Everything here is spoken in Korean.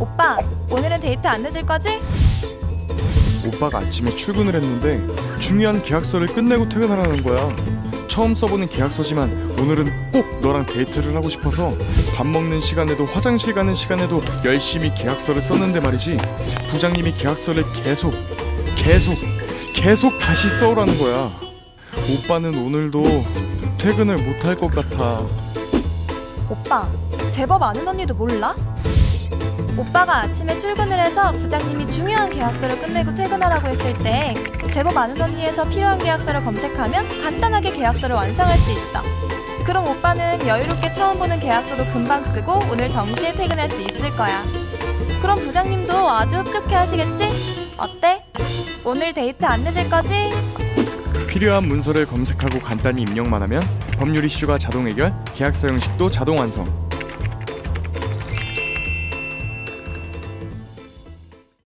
오빠, 오늘은 데이트 안 늦을 거지? 오빠가 아침에 출근을 했는데 중요한 계약서를 끝내고 퇴근하라는 거야. 처음 써보는 계약서지만 오늘은 꼭 너랑 데이트를 하고 싶어서 밥 먹는 시간에도 화장실 가는 시간에도 열심히 계약서를 썼는데 말이지 부장님이 계약서를 계속 계속 계속 다시 써오라는 거야. 오빠는 오늘도 퇴근을 못 할 것 같아. 오빠, 제법 아는 언니도 몰라? 오빠가 아침에 출근을 해서 부장님이 중요한 계약서를 끝내고 퇴근하라고 했을 때 제법 아는 언니에서 필요한 계약서를 검색하면 간단하게 계약서를 완성할 수 있어. 그럼 오빠는 여유롭게 처음 보는 계약서도 금방 쓰고 오늘 정시에 퇴근할 수 있을 거야. 그럼 부장님도 아주 흡족해 하시겠지? 어때? 오늘 데이트 안 늦을 거지? 필요한 문서를 검색하고 간단히 입력만 하면 법률 이슈가 자동 해결, 계약서 형식도 자동 완성.